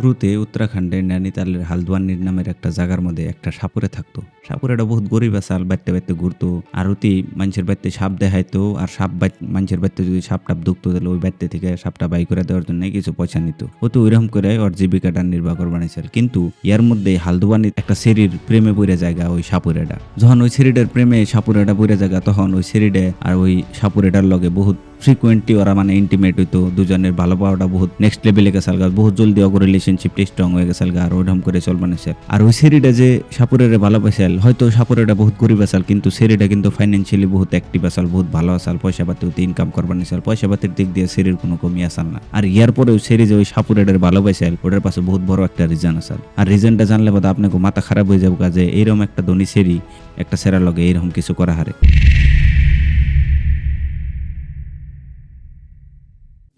শুরুতে উত্তরাখণ্ডের নৈনিতালের হালদোয়ানির নামের একটা জায়গার মধ্যে একটা সাপুরে থাকতো। সাপুরেটা বহুত গরিব আসাল বাড়তে বাড়তে ঘুরতো। আর অতি মানুষের বাইতে সাপ দেখাইতো, আর সাপ মানুষের বাইতে যদি সাপ টাপ দুখতো তাহলে ওই বাইতে থেকে সাপটা বাই করে দেওয়ার জন্য কিছু পয়সা নিত। ও তো ওইরকম করে ওর জীবিকাটা নির্বাহ করে বানিয়েছিল কিন্তু ইয়ার মধ্যে হালদোয়ানির একটা সেরির প্রেমে পড়ে জায়গা ওই সাপুরেটা। যখন ওই সেরিডের প্রেমে সাপুরেটা পড়ে জায়গা, তখন ওই সেরিডে আর ওই সাপুরেটার লগে বহুত ফ্রিকুয়েন্টলি ওরা মানে ইন্টিমেট হইতো, দুজনের ভালো পাওয়াটা বহুত নেক্সট লেভেলে গেছাল গা বহুত জলদি অগর রিলেশনশিপটা স্ট্রং হয়ে গেছাল গা আর ওরকম করে চল বানাইছে আর ওই সেরিটা যে সাপুরের ভালোবাসাল হয়তো সাপুরেটা বহুত গরিব আসাল, কিন্তু সেরিটা কিন্তু ফাইন্যান্সিয়ালি বহুত অ্যাক্টিভ আসাল, বহুত ভালো আসাল পয়সা পাতি হতে ইনকাম করবার নিসাল পয়সা পাতির দিক দিয়ে সেরির কোনো কমি আসাল না। আর ইয়ার পরেও সেরি যে ওই সাপুরেটার ভালোবাসাল ওটার পাশে বহুত বড় একটা রিজন আসাল আর রিজনটা জানলে বোধ আপনাকে মাথা খারাপ হয়ে যাব যে, এইরকম একটা ধনী সেরি একটা সেরা লগে এইরকম কিছু করা হারে।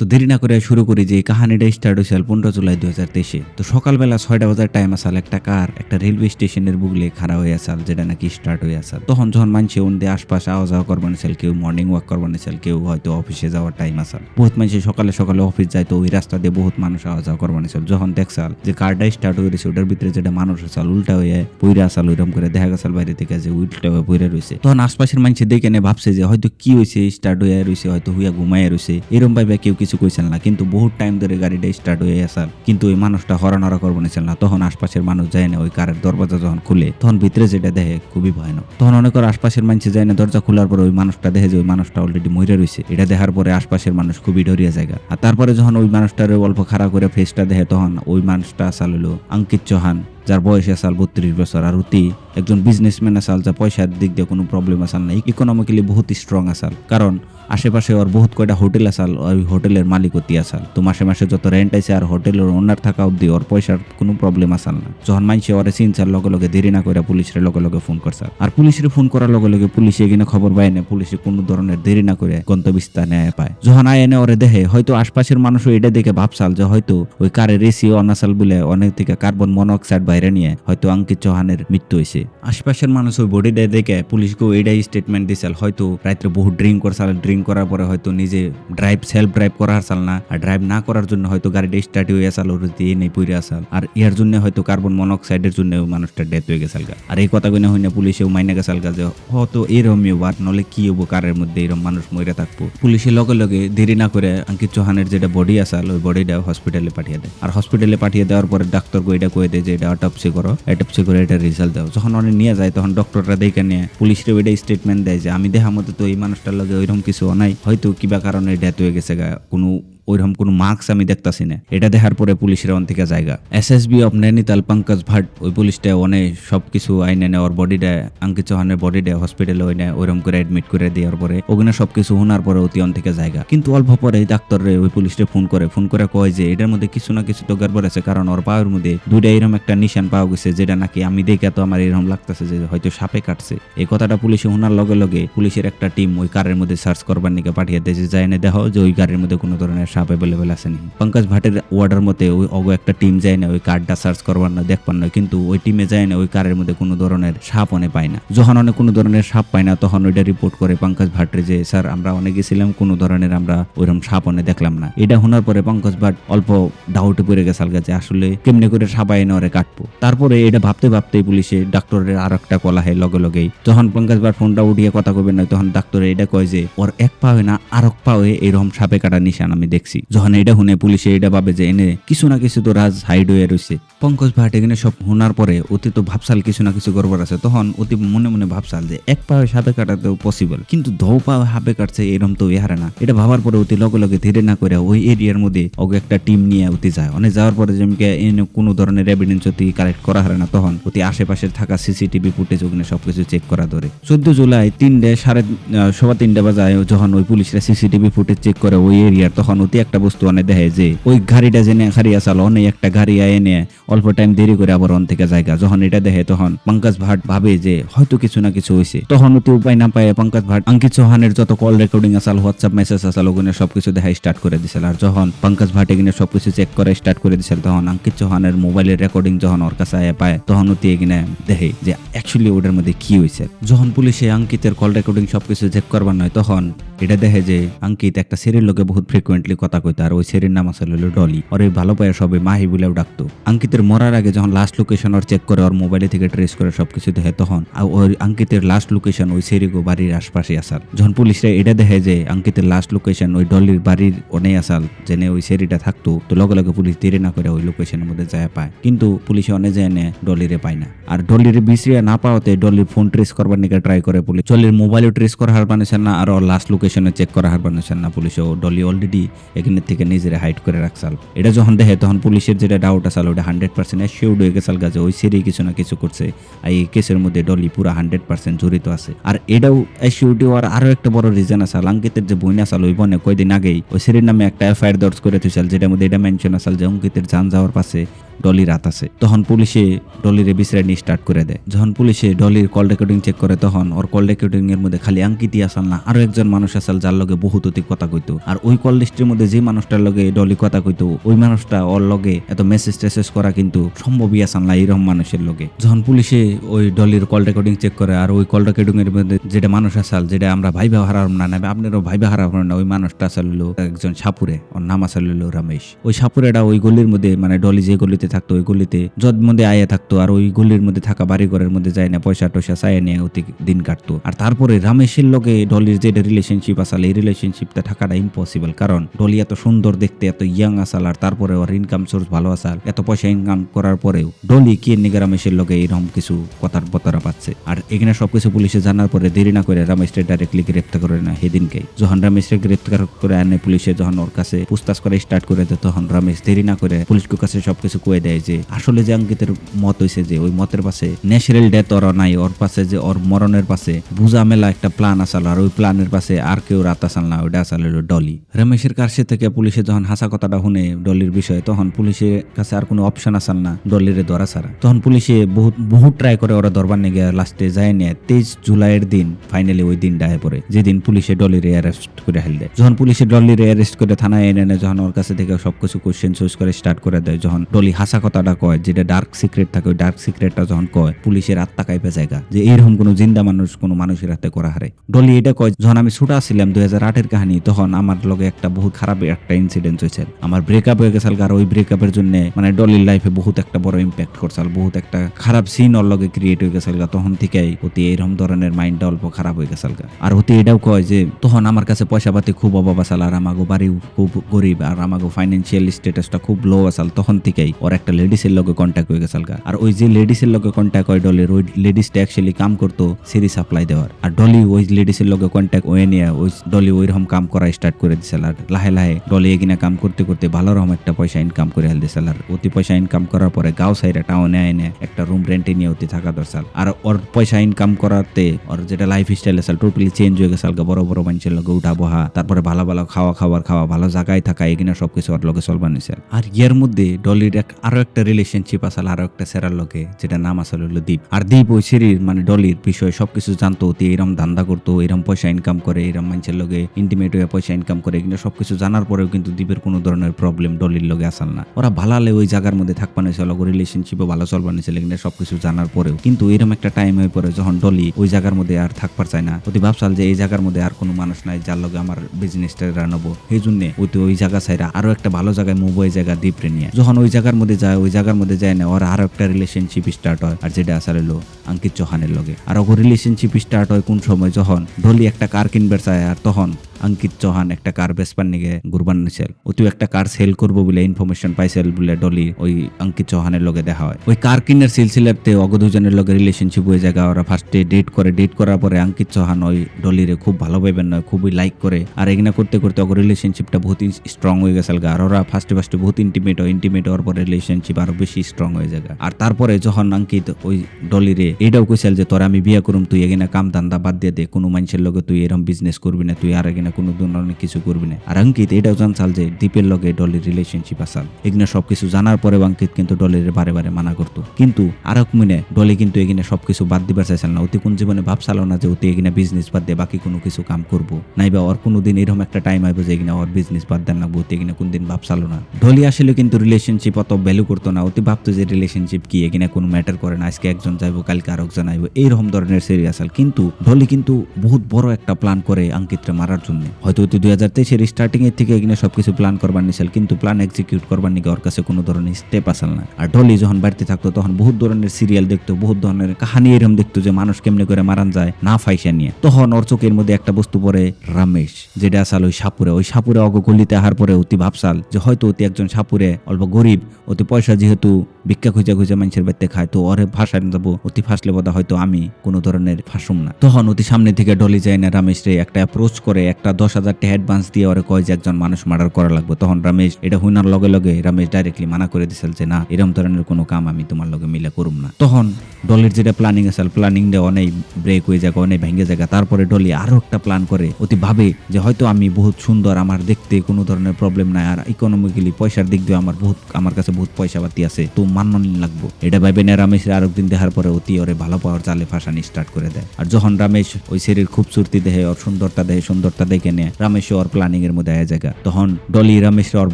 তো দেরি না করে শুরু করি যে কাহানিটা স্টার্ট হয়েছিল পনেরো জুলাই দু হাজার তেইশে। তো সকালবেলা ছয়টা বাজার টাইম আসাল একটা কার, একটা রেলওয়ে স্টেশনের বুগলে খাড়া হয়ে আসাল যেটা নাকি স্টার্ট হয়ে আসাল তখন যখন মানুষ ওনদে আশপাশে আওয়া যাওয়া করবান আসাল কেউ মর্নিং ওয়াক করবান আসাল কেউ হয়তো অফিসে যাওয়ার টাইম আসাল বহুত মানুষ সকালে সকালে অফিস যায় তো ওই রাস্তা দিয়ে বহুত মানুষ আওয়া যাওয়া করবান আসাল যখন দেখছাল যে কারটা স্টার্ট হয়ে রয়েছে, ওটার ভিতরে যেটা মানুষ আসাল উল্টা হয়ে পইরা আসাল ওইরকম করে দেখা গেছাল বাইরে থেকে যে উল্টা হয়ে পইরা রয়েছে। তখন আশপাশের মানুষ দেখে নে ভাবছে যে হয়তো কি হয়েছে স্টার্ট হয়ে রয়েছে, হয়তো হুইয়া ঘুমাইয়া রয়েছে এরকম ভাবে কেউ কিছু কইছেন না, কিন্তু বহুত টাইম ধরে গাড়িটা স্টার্ট হয়ে আসাল কিন্তু ওই মানুষটা হরানরা করব নিছিল না। তখন আশপাশের মানুষ যায় না, ওই কারের দরজা যখন খুলে, তখন ভিতরে যেটা দেখে খুবই ভয়ানক। তখন অনেকের আশপাশের মানুষ যায় না, দরজা খোলার পরে ওই মানুষটা দেখে যে ওই মানুষটা অলরেডি মরে রয়েছে এটা দেখার পরে আশপাশের মানুষ খুবই ডরিয়া জায়গা। আর তারপরে যখন ওই মানুষটার অল্প খারাপ করে ফেসটা দেখে, তখন ওই মানুষটা আসাল হলো অঙ্কিত চৌহান। যার বয়স আসাল বত্রিশ বছর। আর অতি একজন বিজনেসম্যান আসাল যা পয়সার দিক দিয়ে কোনো প্রবলেম আসাল না ইকোনমিক্যালি বহুত স্ট্রং আসাল কারণ আশেপাশে ওর বহুত কয়টা হোটেল আসাল ওই হোটেলের মালিক অতি আসাল তো মাসে মাসে যত রেন্ট আছে আর হোটেলের ওনার থাকা অব্দি ওর পয়সার কোনো প্রবলেম আসাল না। যখন মাইসে ওরে চিনছার লগে লগে দেরি না করে পুলিশের লগে লগে ফোন করছে আর পুলিশের ফোন করার লগে লগে পুলিশে এখানে খবর পায় না, পুলিশে কোনো ধরনের দেরি না করে গন্তব্যস্থানে পায়। যখন আয় এনে ওরে দেখে, হয়তো আশপাশের মানুষও এটা দেখে ভাবসাল যে হয়তো ওই কারের এসি অনাসাল বলে অনেক থেকে কার্বন মনোক্সাইড বাইরে নিয়ে হয়তো অঙ্কিত চৌহানের মৃত্যু হয়েছে আশপাশের মানুষ ওই বডিটা দেখে পুলিশকে এটাই স্টেটমেন্ট দিয়েছিল হয়তো রাত্রে বহু ড্রিঙ্ক করছাল ড্রিঙ্ক করার পরে হয়তো নিজে ড্রাইভ সেলফ ড্রাইভ করা হারসাল না, আর ড্রাইভ না করার জন্য হয়তো গাড়িটা স্টার্ট হয়ে আসাল ওর দিয়ে নেই পুরে আসাল আর ইয়ার জন্য হয়তো কার্বন মনোক্সাইডের জন্য মানুষটা ডেথ হয়ে গেছাল গা আর এই কথা কইনা হইনা পুলিশেও মাইনে গেছাল গা যে, হয়তো এরমই বাট নলে কি হব, কারের মধ্যে এরম মানুষ মরে থাকব? পুলিশের লগে লগে দেরি না করে অঙ্কিত চৌহানের যেটা বডি আসাল ওই বডিটা হসপিটালে পাঠিয়ে দেয়। আর হসপিটালে পাঠিয়ে দেওয়ার পরে ডাক্তার এটা কয়ে দেয় যে, এটা অটোপসি করো অটোপসি করে এটা রেজাল্ট দাও। যখন অনেক নিয়ে যায়, তখন ডক্টররা দেখে নিয়ে পুলিশের ওইটা স্টেটমেন্ট দেয় যে, আমি দেখা মতো তো এই মানুষটার লগে ওইরকম কিছু নাই। হয়তো কিবা কারণে ডেথ হয়ে গেছে কোনো ওইরকম কোনো মার্কস আমি দেখতাছি না। এটা দেখার পরে পুলিশের অন থেকে জায়গা এসএসবি অফ নৈনিতাল পঙ্কজ ভাট ওই পুলিশটা অনেক সব কিছু আইনে নেয় ওর বডিটা অঙ্কিত চৌহানের বডিটা হসপিটালে ওই নেয় ওইরকম করে অ্যাডমিট করে দেওয়ার পরে ওখানে সব কিছু শোনার পরে অতি অন থেকে জায়গা। কিন্তু অল্প পরে ডাক্তাররে ওই পুলিশটা ফোন করে। ফোন করে কয় যে, এটার মধ্যে কিছু না কিছু তো গড়বড় আছে, কারণ ওর পায়ের মধ্যে দুইটা এরকম একটা নিশান পাওয়া গেছে, যেটা নাকি আমি দেখে তো আমার এরকম লাগতেছে যে হয়তো সাপে কাটছে। এই কথাটা পুলিশে শোনার লগে লগে পুলিশের একটা টিম ওই কারের মধ্যে সার্চ করবার নিকে পাঠিয়ে দিয়েছে যাই না দেখো যে ওই গাড়ির মধ্যে কোনো ধরনের সাপ অ্যাভেলেবেল আছে নি পঙ্কজ ভাটের ওয়ার্ডার মতে ওই অগ একটা টিম যায় না, ওই কার্ডটা সার্চ করবার না, দেখবার না, কিন্তু ওই টিমে যায় না, ওই কারের মধ্যে কোনো ধরনের সাপ অনে পায় না। যখন অনেক কোনো ধরনের সাপ পায় না, তখন ওইটা রিপোর্ট করে পঙ্কজ ভাটের যে, স্যার, আমরা অনেক গেছিলাম, কোনো ধরনের আমরা ওইরকম সাপ অনে দেখলাম না। এটা শোনার পরে পঙ্কজ ভাট অল্প ডাউটে পড়ে গেছে আলগা যে, আসলে কেমনে করে সাবাই এনে ওরে কাটবো? তারপরে এটা ভাবতে ভাবতে পুলিশে ডাক্তারের আর একটা কলা হয় লগে লগেই। যখন পঙ্কজ ভাট ফোনটা উঠিয়ে কথা কবে না, তখন ডাক্তার এটা কয় যে, ওর এক পা না আর এক পা এরকম সাপে কাটা নিশান আমি দেখছি। যখন এটা শুনে পুলিশে এটা ভাবে যে এনে কিছু না কিছু তো রাজ হাইড হয়ে রয়েছে পঙ্কজ ভাট এখানে সব শোনার পরে অতি তো ভাবসাল কিছু না কিছু গড়বড় আছে। তখন অতি মনে মনে ভাবসাল যে এক পা সাপে কাটাতেও পসিবল কিন্তু ধৌ পা হাপে কাটছে এরম তো ইহারে না। এটা ভাবার পরে অতি লগে লগে ধীরে না করে ওই এরিয়ার মধ্যে ওকে একটা টিম নিয়ে অতি যায়। অনেক যাওয়ার পরে যেমকে এনে কোনো ধরনের এভিডেন্স অতি কালেক্ট করা হারে না। তখন অতি আশেপাশে থাকা সিসিটিভি ফুটেজ ওখানে সবকিছু চেক করা ধরে। চোদ্দ জুলাই তিনটে সাড়ে আহ, সবা তিনটে বাজায় যখন ওই পুলিশরা সিসিটিভি ফুটেজ চেক করে ওই এরিয়ার তখন অতি একটা বস্তু অনেক দেখে যে, ওই গাড়িটা জেনে হারিয়ে আসাল অনেক একটা গাড়ি এনে অল্প টাইম দেরি করে আবার অন থেকে জায়গা। যখন এটা দেখে তখন পঙ্কজ ভাট ভাবে যে, হয়তো কিছু না কিছু হয়েছে তখন অতি উপায় না পায় পঙ্কজ ভাট অঙ্কিত চৌহানের যত কল রেকর্ডিং আসাল হোয়াটসঅ্যাপ মেসেজ আসাল ওখানে সবকিছু দেখা স্টার্ট করে দিছিল। আর যখন পঙ্কজ ভাট এখানে সবকিছু চেক করে স্টার্ট করে দিছিল, তখন অঙ্কিত চৌহানের মোবাইলের রেকর্ডিং যখন ওর কাছে আয় পায়, তখন অতি এখানে দেখে যে অ্যাকচুয়ালি ওটার মধ্যে কি হয়েছে যখন পুলিশে অঙ্কিতের কল রেকর্ডিং সবকিছু চেক করবার নয়, তখন এটা দেখে যে অঙ্কিত একটা সিরিয়াল লোকে বহুত ফ্রিকুয়েন্টলি কথা কইতো, আর ওই সেরির নাম আসলে হলো ডলি। ওর এই ভালো পায়ে সবাই মাহি বলেও ডাকতো। আঙ্কিতের মরার আগে যখন লাস্ট লোকেশন ওর চেক করে, ওর মোবাইলে থেকে ট্রেস করে সবকিছু দেখে, তখন আর ওই আঙ্কিতের লাস্ট লোকেশন ওই সেরিগো বাড়ির আশপাশে আসাল। যখন পুলিশরা এটা দেখে যে আঙ্কিতের লাস্ট লোকেশন ওই ডলির বাড়ির অনেক আসাল, জেনে ওই সেরিটা থাকতো, তো লগে লগে পুলিশ দেরি না করে ওই লোকেশনের মধ্যে যায় পায়। কিন্তু পুলিশে অনেক যায় নে ডলিরে পায় না। আর ডলিরে বিশ্রিয়া না পাওয়াতে ডলির ফোন ট্রেস করবার নিকে ট্রাই করে পুলিশ। ডলির মোবাইলও ট্রেস করা হার বানিয়েছেন না, আর ওর লাস্ট লোকেশনে চেক করা হার বানিয়েছেন না পুলিশ। ও ডলি অলরেডি এখানের থেকে নিজেরা হাইড করে রাখছাল এটা যখন দেখে তখন পুলিশের যেটা ডাউট আসাল ওটা হান্ড্রেড পার্সেন্ট শিওর্ড হয়ে গেছাল গাছে ওই সেরে কিছু না কিছু করছে। আর এই কেসের মধ্যে ডলি পুরো হান্ড্রেড পার্সেন্ট জড়িত আছে। আর এটাও শিওরিটি হওয়ার আরও একটা বড় রিজন আসাল অঙ্কিতের যে বইন আসাল ওই বনে কয়দিন আগেই ওই সেরির নামে একটা এফআইআর দর্জ করে তুইছাল যেটার মধ্যে এটা মেনশন আসাল যে অঙ্কিতের যান যাওয়ার পাশে ডলি রাত আছে। তখন পুলিশে ডলির বিশ্রায় নিয়ে স্টার্ট করে দেয়। যখন পুলিশে ডলির কল রেকর্ডিং চেক করে, তখন ওর কল রেকর্ডিং এর মধ্যে খালি আঙ্কিতি আসাল না, আরও একজন মানুষ আসাল যার লগে বহুত অতি কথা কইতো। আর ওই কল লিস্টের মধ্যে যে মানুষটার লগে ডলি কথা কইতো, ওই মানুষটা ওর লগে এত মেসেজ টেসেজ করা কিন্তু সম্ভবই আসাল না এরকম মানুষের লগে। যখন পুলিশে ওই ডলির কল রেকর্ডিং চেক করে, আর ওই কল রেকর্ডিং এর মধ্যে যেটা মানুষ আসাল, যেটা আমরা ভাইবা হারাম না নেবে আপনারও ভাই হারাম না, ওই মানুষটা আসল একজন সাপুরে, ওর নাম আসল রমেশ। ওই সাপুরেটা ওই গলির মধ্যে মানে ডলি যে গলিতে থাকতো, ওই গলিতে যদ মধ্যে আয়া থাকতো আর ওই গলির মধ্যে থাকা বাড়ি ঘরের মধ্যে যায় না, পয়সা টয়সা চায় নিয়ে অতি দিন কাটতো। আর তারপরে রমেশের লগে ডলির যে রিলেশনশিপ আসাল, এই রিলেশনশিপটা থাকাটা ইম্পসিবল কারণ ডলি এত সুন্দর দেখতে, এত ইয়াং আসাল আর তারপরে ওর ইনকাম সোর্স ভালো আসাল, এত পয়সা ইনকাম করার পরেও ডলি কে নিগে রমেশের লগে এরকম কিছু কথার বতরা পাচ্ছে? আর এখানে সবকিছু পুলিশে জানার পরে দেরি না করে রমেশকে ডাইরেক্টলি গ্রেপ্তার করে না সেদিনকে। যখন রমেশকে গ্রেপ্তার করে আনে পুলিশে, যখন ওর কাছে পুস্তাছ করে স্টার্ট করে দেয়, তখন রামেশ দেরি না করে পুলিশের কাছে সবকিছু কয়ে দেয় যে, আসলে যে অঙ্কিতের মত হয়েছে যে, ওই মতের পাশে ন্যাচারাল ডেথ ওর নাই, ওর পাশে যে ওর মরণের পাশে বুঝা মেলা একটা প্ল্যান আসাল, আর ওই প্ল্যানের পাশে আর কেউ রাত আসাল না, ওইটা আসাল হলো ডলি। রমেশের কাছে থেকে পুলিশে যখন হাসা কথাটা শুনে ডলির বিষয়ে, তখন পুলিশের কাছে আর কোনো অপশন আসাল না, ডলিরে ধরা ছাড়া। তখন পুলিশে বহুত বহুত ট্রাই করে ওরা দরবার নিয়ে গিয়ে লাস্টে যায় নিয়ে তেইশ জুলাইয়ের দিন ফাইনালি ওই দিন ডায়ে পড়ে, যেদিন পুলিশে ডলিরে অ্যারেস্ট করে হেল দেয়। যখন পুলিশে ডলিরে অ্যারেস্ট করে থানায় এনে নেয়, যখন ওর কাছে থেকে সবকিছু কোশ্চেন চুজ করে স্টার্ট করে দেয়, যখন ডলি হাসা কথাটা কয়, যেটা ডার্ক সিক্রেট থাকে, ওই ডার্ক সিক্রেটটা যখন কয়, পুলিশের আত্মা কাইপে জায়গা, যে এইরকম কোনো জিন্দা মানুষ কোনো মানুষের হাতে করা হারে। ডলি এটা কয়, যখন আমি ছুটা ছিলাম দুই হাজার আটের কাহিনী, তখন আমার লগে একটা বহুত খারাপ একটা ইনসিডেন্ট হয়েছে। আমার ব্রেকআপ হয়ে গেছে আর ওই ব্রেকআপের জন্য মানে ডলির লাইফে বহুত একটা বড় ইম্প্যাক্ট করছাল বহুত একটা খারাপ সিন ওর লগে ক্রিয়েট হয়ে গেছে তখন থেকেই অতি এইরকম ধরনের মাইন্ডটা অল্প খারাপ হয়ে গেছে আর অতি এটাও কয় যে, তখন আমার কাছে পয়সা পাতি খুব অভাব আসাল আর আমাগো বাড়ি খুব গরিব, আর আমাগো ফাইন্যান্সিয়াল স্টেটাসটা খুব লো আসাল তখন থেকেই ওর একটা লেডিসের লগে কন্ট্যাক্ট হয়ে গেছে আর ওই যে লেডিসের লগে কন্ট্যাক্ট হয় ডলির ওই লেডিসটা অ্যাকচুয়ালি কাম করতো সিরি সাপ্লাই দেওয়ার। আর ডলি ওই লেডিসের লগে কন্ট্যাক্ট হয়ে নিয়ে ওই ডলি ওই রকম কাম করা স্টার্ট করে দিছিল আর লাহে লাহে ডলি এগিনা কাম করতে করতে ভালো রকম একটা পয়সা ইনকাম করে হেল দিছিল আর অতি পয়সা ইনকাম করার পরে গাঁও সাইডে টাউনে এনে একটা রুম রেন্টে নিয়ে অতি থাকা দরসাল আর ওর পয়সা ইনকাম করাতে ওর যেটা লাইফ স্টাইল আছে টোটালি চেঞ্জ হয়ে গেছে বড় বড় মানুষের লগে উঠা বহা, তারপরে ভালো ভালো খাওয়া খাবার খাওয়া, ভালো জায়গায় থাকা এগিনা সবকিছু ওর লগে চলবা আর ইয়ার মধ্যে ডলির এক আরও একটা রিলেশনশিপ আসাল আরও একটা সেরার লোকে যেটা নাম আসলে হলো দ্বীপ। আর দ্বীপ ওই সিরির মানে ডলির বিষয়ে সবকিছু জানতো, অতি এরম ধান্দা করতো, এরম পয়সা ইনকাম করে, এরম মানুষের লোকে ইন্টিমেট হয়ে পয়সা ইনকাম করে কিন্তু সবকিছু জানার পরেও কিন্তু দ্বীপের কোনো ধরনের প্রবলেম ডলির লগে আসাল না। ওরা ভালালে ওই জায়গার মধ্যে থাকবানো ছিল রিলেশনশিপও ভালো চলবানো ছিল কিন্তু সবকিছু জানার পরেও। কিন্তু এরম একটা টাইম হয়ে পড়ে যখন ডলি ওই জায়গার মধ্যে আর থাকবার চায় না। অতি ভাবসাল যে এই জায়গার মধ্যে আর কোনো মানুষ নাই, যার লগে আমার বিজনেসটা রানবো সেই জন্য ওই জায়গা সাইরা আরও একটা ভালো জায়গায় মুভ ওই জায়গা দ্বীপরে নিয়ে। যখন ওই জায়গার মধ্যে যায়, ওই জায়গার মধ্যে যায় না। ওর আরও একটা রিলেশনশিপ স্টার্ট হয়, আর যেটা আসলে লো আঙ্কিত চৌহানের লগে। আর ওর রিলেশনশিপ স্টার্ট হয় কোন সময়? যখন ঢলি একটা কার কিনবার চায়, আর তখন অঙ্কিত চৌহান একটা কার বেসপার নিগে গুরবান নিছিল ওই একটা কার সেল করব বলে ইনফরমেশন পাইছিল বলে ডলি ওই অঙ্কিত চৌহানের লগে দেখা হয়। ওই কার কিনার সিলসিলাতে অগ দুজনের লগে রিলেশনশিপ হয়ে যায় ওরা ফার্স্টে ডেট করে। ডেট করার পরে অঙ্কিত চৌহান ওই ডলিরে খুব ভালো পাইবেন নয় খুবই লাইক করে। আর এগুলা করতে করতে অগ রিলেশনশিপটা বহুত স্ট্রং হয়ে গেছে আর ওরা ফার্স্টে ফার্স্টে বহুত ইন্টিমেট হয়। ইন্টিমেট হওয়ার পরে রিলেশনশিপ আরও বেশি স্ট্রং হয়ে যায় আর তারপরে যখন অঙ্কিত ওই ডলিরে এটাও কইছিল যে, তোরা আমি বিয়া করুম, তুই এগিনা কাম ধান্দা বাদ দিয়ে দে। কোনো মানুষের লগে তুই এরকম বিজনেস করবি না, তুই আর এগিনা কোনো ধরনের কিছু করবি না। আর অঙ্কিত, এটাও জানছাল যে দ্বীপের লগে ডলির রিলেশনশিপ আসাল এগুলো সবকিছু জানার পরে অঙ্কিত কিন্তু ডলির বারে বারে মানা করতো। কিন্তু আরেক মিনে ডলি কিন্তু এগিনে সবকিছু বাদ দিবার চাইছিল না। অতি কোন জীবনে ভাবছিল না যে অতি এগিনা বিজনেস বাদ দিয়ে বাকি কোনো কিছু কাম করব। নাইবা ওর কোনো এরকম একটা টাইম আইব যে এগিনা ওর বিজনেস বাদ দেন না অতি এগিনা কোন দিন ভাবছিল না। ডলি আসলে কিন্তু রিলেশনশিপ অত ভ্যালু করতো না। অতি ভাবতো যে রিলেশনশিপ কি, এগিনা কোনো ম্যাটার করে না, আজকে একজন যাইবো, কালকে আরেকজন আইবো এইরকম ধরনের সিরিয়াসাল কিন্তু ডলি কিন্তু বহুত বড় একটা প্ল্যান করে অঙ্কিতরে মারার জন্য। জন্য হয়তো তুই দুই হাজার তেইশের স্টার্টিং এর থেকে এখানে সবকিছু প্ল্যান করবার নিছিল, কিন্তু প্ল্যান এক্সিকিউট করবার নিকে ওর কাছে কোনো ধরনের স্টেপ আসল না। আর ডলি যখন বাড়িতে থাকতো, তখন বহুত ধরনের সিরিয়াল দেখতো, বহুত ধরনের কাহানি এরকম দেখতো যে মানুষ কেমনে করে মারান যায়, না ফাইসা নিয়ে। তখন ওর চোখের মধ্যে একটা বস্তু পড়ে, রমেশ, যেটা আসাল ওই সাপুরে। ওই সাপুরে অগ গলিতে আহার পরে অতি ভাবসাল যে হয়তো অতি একজন সাপুরে, অল্প গরিব, অতি পয়সা যেহেতু ভিক্ষা খুঁজে খুঁজে মানুষের বাড়িতে খায়, তো ওরে ফাঁসায় যাব, অতি ফাঁসলে বোধ হয়তো আমি কোনো ধরনের ফাঁসুম না। তখন অতি সামনে থেকে ডলি যায় না, রমেশ রে একটা অ্যাপ্রোচ করে, একটা দশ হাজার টাকা অ্যাডভান্স দিয়ে ওরে কয় যে একজন মানুষ মার্ডার করা লাগবে, তখন রমেশ, এটা হুইনার লগে লগে রমেশ ডাইরেক্টলি মানা করে দিছিল যে না এরকম ধরনের কোনো কাম আমি তোমার লগে মিলে করুম না। তখন ডলির যেটা প্ল্যানিং আছে প্ল্যানিং দিয়ে অনেক ব্রেক হয়ে যায় অনেক ভেঙে যায় তারপরে ডলি আরও একটা প্ল্যান করে, অতি ভাবে যে হয়তো আমি বহুত সুন্দর, আমার দেখতে কোনো ধরনের প্রবলেম নাই, আর ইকোনমিক্যালি পয়সার দিক দিয়ে আমার বহুত, আমার কাছে বহুত পয়সা পাতি আছে, তো মাননি লাগবো। এটা ভাবে না, রামেশ আর একদিন দেখার পরে অতি ওরে ভালো পাওয়ার জালে ফাঁসানি স্টার্ট করে দেয়। আর যখন রামেশ ওই শরীর খুবসুরতি দেহে ওর সুন্দরতা দেহে, সুন্দরতা দেখে নেয় রামেশ ওর প্ল্যানিং এর মধ্যে আয় জায়গা। তখন ডলি রামেশ ওর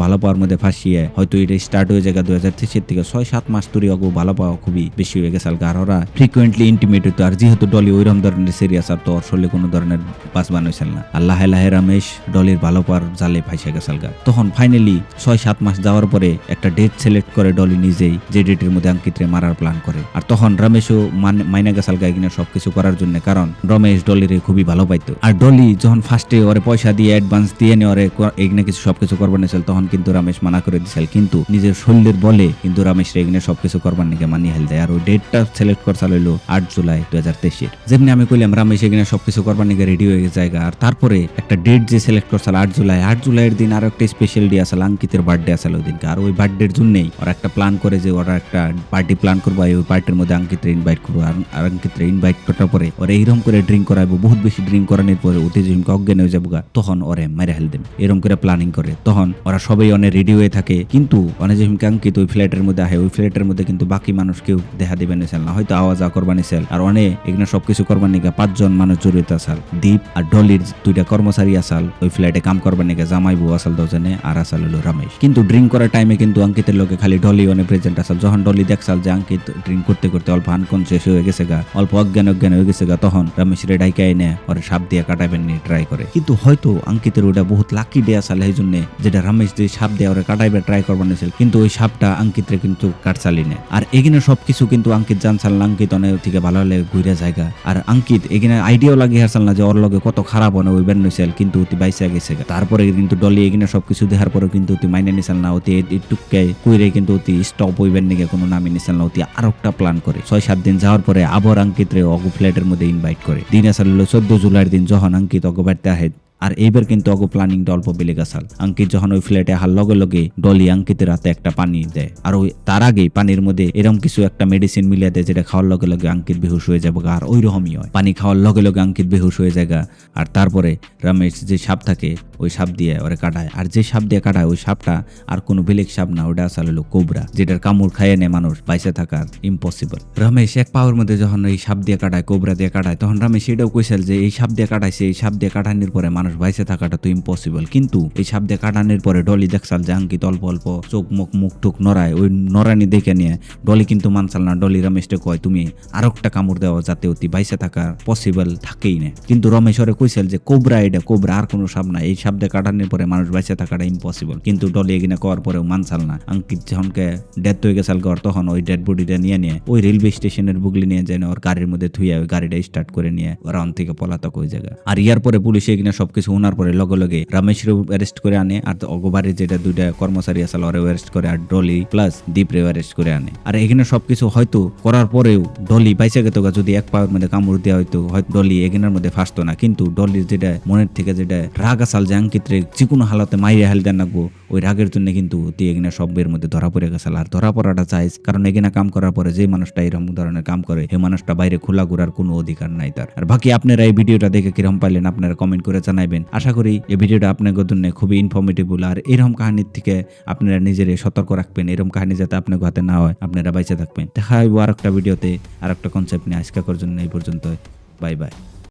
ভালো পাওয়ার মধ্যে ফাঁসিয়ে, হয়তো এটা স্টার্ট হয়ে জায়গা দুই হাজার তেইশের থেকে ছয়, সাত মাস ধরে অগো ভালো পাওয়া খুবই বেশি হয়ে গেছে আর ওরা ফ্রিকুয়েন্টলি ইন্টিমেট হতো আর যেহেতু ডলি ওইরকম ধরনের সিরিয়াস আর তো শরীরে কোনো ধরনের বাস বানাইছিল না। আর লাহে লাহে রামেশ ডলির ভালো পাওয়ার জালে ফাইসে গেছে গা তখন ফাইনালি ছয়, সাত মাস যাওয়ার পরে একটা ডেট সিলেক্ট করে ডলি নিজেই যে ডেটের মধ্যে অঙ্কিতরে মারার প্ল্যান করে। আর তখন রমেশও মাইনা গেছাল গায়ে কিনা সবকিছু করার জন্য, কারণ রমেশ ডলিরে খুবই ভালো পাইতো। আর ডলি যখন ফার্স্টে ওরে পয়সা দিয়ে অ্যাডভান্স দিয়ে নিয়ে ওরে এগুলো কিছু সবকিছু করবার নিয়েছিল তখন কিন্তু রামেশ মানা করে দিয়েছিল কিন্তু নিজের শরীরের বলে কিন্তু রমেশ এগুলো সবকিছু করবার নিকে মানিয়ে হেল দেয়। আর ওই ডেটটা সিলেক্ট করছাল হইল আট জুলাই দুই হাজার তেইশের। যেমনি আমি কইলাম, রমেশ এগুলো সবকিছু করবার নিকে রেডি হয়ে জায়গা। আর তারপরে একটা ডেট যে সিলেক্ট করছাল আট জুলাই। আট জুলাইয়ের দিন আরও একটা স্পেশাল ডে আসলে অঙ্কিতের বার্থডে আসলে ওই দিনকে আর ওই বার্থডের জন্যই ওরা একটা প্ল্যান করে যে ওরা একটা পার্টি প্ল্যান করব ওই পার্টির মধ্যে অঙ্কিতরে ইনভাইট করব। আর অঙ্কিতরে ইনভাইট করার পরে ওরা এইরকম করে ড্রিঙ্ক করাবো বহুত বেশি ড্রিঙ্ক করানোর পরে অতি যেমকে অজ্ঞান হয়ে যাব গা, তখন ওরে মেরে হেল দেন। এরকম করে প্ল্যানিং করে। তখন ওরা সবাই অনেক রেডি হয়ে থাকে। কিন্তু অনেক যেমকে অঙ্কিত ওই ফ্ল্যাটের মধ্যে আহে ওই ফ্ল্যাটের মধ্যে কিন্তু বাকি মানুষ কেউ দেখা দিবে নিছিল না হয়তো আওয়াজ আ করবা নিছিল আর অনেক এখানে সবকিছু করবার নিকা পাঁচজন মানুষ জড়িত আসাল দীপ আর ডলির দুইটা কর্মচারী আসাল ওই ফ্ল্যাটে কাম করবার নিকা জামাই বউ আসাল দজনে আর আসাল হলো রমেশ। কিন্তু ড্রিঙ্ক করার টাইমে কিন্তু অঙ্কিতের লোকে খালি ডলি অনেক প্রেজেন্ট আসাল। যখন ডলি দেখছাল যে অঙ্কিত ড্রিঙ্ক করতে করতে অল্প আনকনসিয়াস হয়ে গেছে গা অল্প অজ্ঞান অজ্ঞান হয়ে গেছে গা তখন রমেশ রে ডাইকা এনে ওরে সাপ দিয়ে কাটাবেন ট্রাই করে। কিন্তু হয়তো অঙ্কিতের ওটা বহুত লাকি ডে আসাল এই জন্য যেটা রমেশ যে সাপ দিয়ে ওরে কাটাইবে ট্রাই করবার নিয়েছিল কিন্তু ওই সাপটা অঙ্কিতরে কিন্তু কাটচালি নেয় আর এখানে সবকিছু কিন্তু অঙ্কিত জানছাল না, অঙ্কিত অনেক থেকে ভালো হলে ঘুরে জায়গা আর অঙ্কিত এখানে আইডিয়াও লাগিয়ে হারছাল না যে ওর লগে কত খারাপ হয় ওই বেন নিছিল, কিন্তু অতি বাইসা গেছে তারপরে কিন্তু ডলি এখানে সবকিছু দেখার পরে কিন্তু অতি মাইনে নিছিল না, অতি টুককে কুইরে কিন্তু অতি স্টপ হইবেন নাকি কোনো নামে নিছিল না, অতি আর একটা প্ল্যান করে। ছয়, সাত দিন যাওয়ার পরে আবার অঙ্কিত রে অগু ফ্ল্যাটের মধ্যে ইনভাইট করে। দিন আসলে চোদ্দ জুলাইয়ের দিন, যখন অঙ্কিত অগু বাড়িতে আহে আর এইবার কিন্তু অগো প্ল্যানিংটা অল্প বেলে গেছাল আঙ্কিত যখন ওই ফ্ল্যাটে হার লগে লগে ডলি আঙ্কিতের হাতে একটা পানি দেয়। আর ওই তার আগে পানির মধ্যে এরকম কিছু একটা মেডিসিন মিলিয়ে দেয় যেটা খাওয়ার লগে লগে আঙ্কিত বেহুশ হয়ে যাবে আর ওই রকমই হয়। পানি খাওয়ার লগে লগে আঙ্কিত বেহুশ হয়ে যায় আর তারপরে রমেশ যে সাপ থাকে, ওই সাপ দিয়ে ওরে কাটায়। আর যে সাপ দিয়ে কাটায়, ওই সাপটা আর কোনো বেলেগ সাপ না ওটা আসলে হলো কোবরা, যেটার কামড় খাইয়ে নেয় মানুষ। বাইসে থাকার ইম্পসিবল রমেশ এক পাওয়ার মধ্যে যখন এই সাপ দিয়ে কাটায়, কোবরা দিয়ে কাটায়, তখন রমেশ এটাও কইছিল যে এই সাপ দিয়ে কাটাইছে, এই সাপ দিয়ে কাটানোর পরে মানুষ বাইসে থাকাটা তো ইম্পসিবল কিন্তু এই সাপ দিয়ে কাটানোর পরে ডলি দেখছাল যে আঙ্কিত অল্প অল্প চোখ, মুখ মুখ টুক নড়ায়। ওই নড়ানি দেখে নিয়ে ডলি কিন্তু মানসাল না, ডলি রমেশকে কয়, তুমি আর একটা কামড় দেওয়া যাতে অতি বাইসে থাকার পসিবল থাকেই না। কিন্তু রমেশ ওরে কইছিল যে, কোবরা এটা, কোবরা, আর কোনো সাপ না এই সাপ দিয়ে কাটানোর পরে মানুষ বাইসে থাকাটা ইম্পসিবল কিন্তু ডলি এগিনে করার পরেও মানসাল না। আঙ্কিত যখনকে ডেথ হয়ে গেছাল ঘর, তখন ওই ডেড বডিটা নিয়ে নিয়ে ওই রেলওয়ে স্টেশনের বুগলি নিয়ে যায় না ওর গাড়ির মধ্যে থুইয়া ওই গাড়িটা স্টার্ট করে নিয়ে ওরা অন থেকে পলাতক ওই জায়গা আর ইয়ার পরে পুলিশ এখানে সবকিছু ওনার পরে। লগে লগে রামেশ্বর অ্যারেস্ট করে আনে, আর অগবারে যেটা দুইটা কর্মচারী আছে লরে অ্যারেস্ট করে, আর ডলি প্লাস দীপরে অ্যারেস্ট করে আনে। আর এখানে সবকিছু হয়তো করার পরেও ডলি বাইসে গেত যদি এক পাওয়ার মধ্যে কামড় দেওয়া হয়তো হয়তো ডলি এখানের মধ্যে ফাঁসতো না। কিন্তু ডলির যেটা মনের থেকে যেটা রাগ আসাল যে আঙ্কিত্রে যে কোনো হালতে মাইরে দেন রাখব ওই রাগের জন্য কিন্তু অতি এগিনা সবের মধ্যে ধরা পড়ে গেছে। আর ধরা পড়াটা চাই, কারণ এগিনা কাম করার পরে যে মানুষটা এরকম ধরনের কাম করে, সেই মানুষটা বাইরে খোলা ঘুরার কোনো অধিকার নাই তার। আর বাকি আপনারা এই ভিডিওটা দেখে কিরম পাইলেন আপনারা কমেন্ট করে জানাবেন আশা করি এই ভিডিওটা আপনাদের জন্য খুবই ইনফরমেটিভ আর এরকম কাহিনীর থেকে আপনারা নিজের সতর্ক রাখবেন, এরকম কাহিনী যাতে আপনার হাতে না হয়, আপনারা বাইচে থাকবেন। দেখা হইব আর একটা ভিডিওতে আর একটা কনসেপ্ট নিয়ে আজকার জন্য এই পর্যন্ত বাই বাই।